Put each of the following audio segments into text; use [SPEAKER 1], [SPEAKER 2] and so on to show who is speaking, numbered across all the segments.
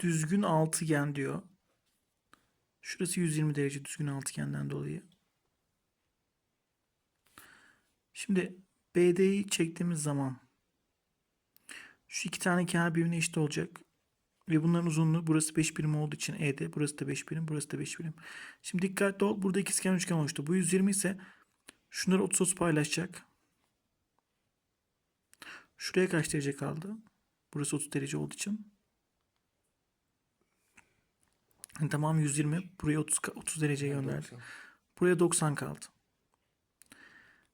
[SPEAKER 1] düzgün altıgen diyor. Şurası 120 derece düzgün altıgenden dolayı. Şimdi BD'yi çektiğimiz zaman şu iki tane kenar birbirine eşit olacak. Ve bunların uzunluğu burası 5 birim olduğu için ED. Burası da 5 birim. Burası da 5 birim. Şimdi dikkatli ol. Burada ikizkenar üçgen oluştu. Bu 120 ise şunları 30 30 paylaşacak. Şuraya kaç derece kaldı? Burası 30 derece olduğu için. Yani tamam 120. Buraya 30, 30 dereceye gönderdi. Buraya 90 kaldı.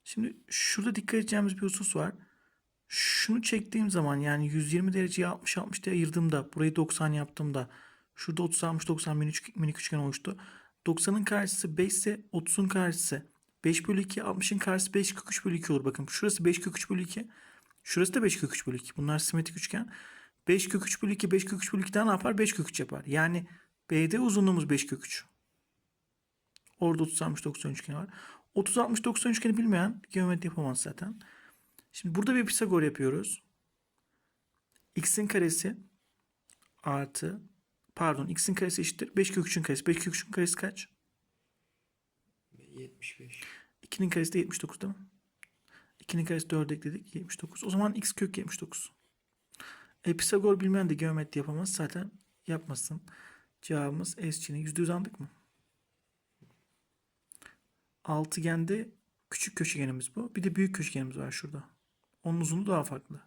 [SPEAKER 1] Şimdi şurada dikkat edeceğimiz bir husus var. Şunu çektiğim zaman yani 120 dereceyi 60 60 diye ayırdığımda burayı 90 yaptığımda şurada 30 60 90 minik, minik üçgen oluştu. 90'ın karşısı 5 ise 30'un karşısı 5 bölü 2 60'ın karşısı 5 kök 3 bölü 2 olur. Bakın şurası 5 kök 3 bölü 2. Şurası da 5 kök 3 bölü 2. Bunlar simetrik üçgen. 5 kök 3 bölü 2 5 kök 3 bölü 2'den ne yapar? 5 kök 3 yapar. Yani BD uzunluğumuz 5 kök 3. Orada 30 60 90 üçgeni var. 30 60 90 üçgeni bilmeyen geometri yapamaz zaten. Şimdi burada bir Pisagor yapıyoruz. X'in karesi artı pardon x'in karesi eşittir 5 kök 3'ün karesi. 5 kök 3'ün karesi kaç?
[SPEAKER 2] 75.
[SPEAKER 1] 2'nin karesi de 79 değil mi? 2'nin karesi 4 ekledik 79. O zaman x kök 79. E, Pisagor bilmeyen de geometri yapamaz. Zaten yapmasın. Cevabımız S'çini %100 aldık mı? Altıgende küçük köşegenimiz bu. Bir de büyük köşegenimiz var şurada. Onun uzunluğu daha farklı.